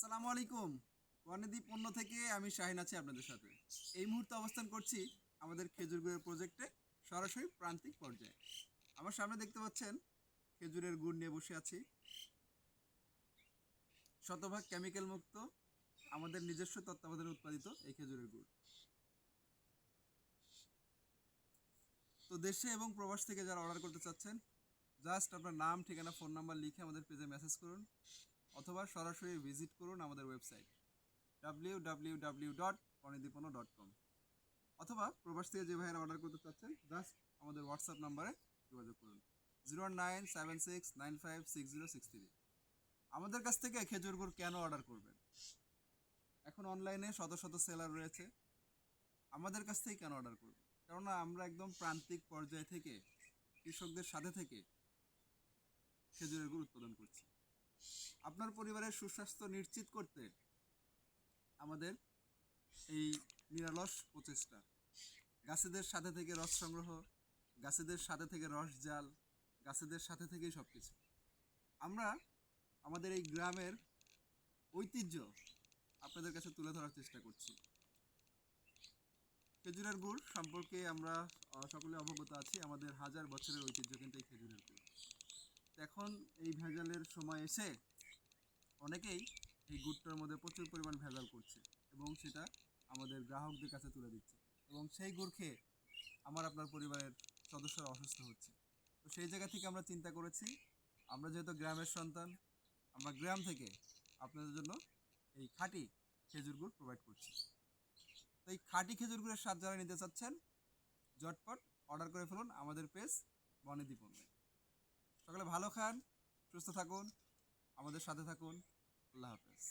সালামু আলাইকুম। বনেদি পণ্য থেকে আমি শাহিন আছি আপনাদের সাথে। এই মুহূর্তে অবস্থান করছি আমাদের খেজুর গুড়ের প্রজেক্টে, সরাসরি প্রান্তিক পর্যায়ে। আমার সামনে দেখতে পাচ্ছেন খেজুরের গুড় নিয়ে বসে আছি। শতভাগ কেমিক্যাল মুক্ত, আমাদের নিজস্ব তত্ত্বাবধানে উৎপাদিত এই খেজুরের গুড়। তো দেশে এবং প্রবাস থেকে যারা অর্ডার করতে চাচ্ছেন জাস্ট আপনার নাম, ঠিকানা ফোন নাম্বার লিখে আমাদের পেজে মেসেজ করুন। অথবা সরাসরি ভিজিট করুন আমাদের website W W W dot Anidipan dot com. অথবা প্রবাস থেকে যে ভাইয়েরা অর্ডার করতে চাচ্ছেন, জাস্ট আমাদের হোয়াটসঅ্যাপ নাম্বারে যোগাযোগ করুন। Zero nine seven six nine five six zero six three. আমাদের কাছ থেকে খেজুর গুড় কেন অর্ডার করবেন? এখন অনলাইনে শত শত সেলার রয়েছে। আমাদের কাছ থেকে কেন অর্ডার করবেন? কেননা আমরা একদম প্রান্তিক পর্যায় থেকে, কৃষকদের সাথে থেকে খেজুরের গুড় উৎপাদন করছি। আপনার পরিবারের সুস্বাস্থ্য নিশ্চিত করতে আমাদের এই নিরালস প্রচেষ্টা। গাছেদের সাথে থেকে রস সংগ্রহ, গাছেদের সাথে থেকে রস জাল, গাছেদের সাথে থেকেই সব কিছু আমরা আমাদের এই গ্রামের ঐতিহ্য আপনাদের কাছে তুলে ধরার চেষ্টা করছি। খেজুরের গুড় সম্পর্কে আমরা সকলে অবগত আছি। আমাদের হাজার বছরের ঐতিহ্য কিন্তু এই খেজুরের গুড়। এখন এই ভেজালের সময় এসে অনেকেই এই গুড়টার মধ্যে প্রচুর পরিমাণ ভেজাল করছে এবং সেটা আমাদের গ্রাহকদের কাছে তুলে দিচ্ছে এবং সেই গুড় খেয়ে আমার আপনার পরিবারের সদস্যরা অসুস্থ হচ্ছে। তো সেই জায়গা থেকে আমরা চিন্তা করেছি, আমরা যেহেতু গ্রামের সন্তান, আমরা গ্রাম থেকে আপনাদের জন্য এই খাঁটি খেজুর গুড় প্রোভাইড করছি। তো এই খাঁটি খেজুর গুড়ের স্বাদ যারা নিতে চাচ্ছেন, ঝটপট অর্ডার করে ফেলুন আমাদের পেজ বনেদি পণ্যে। সকালে ভালো খান সুস্থ থাকুন আমাদের সাথে থাকুন। আল্লাহ হাফেজ।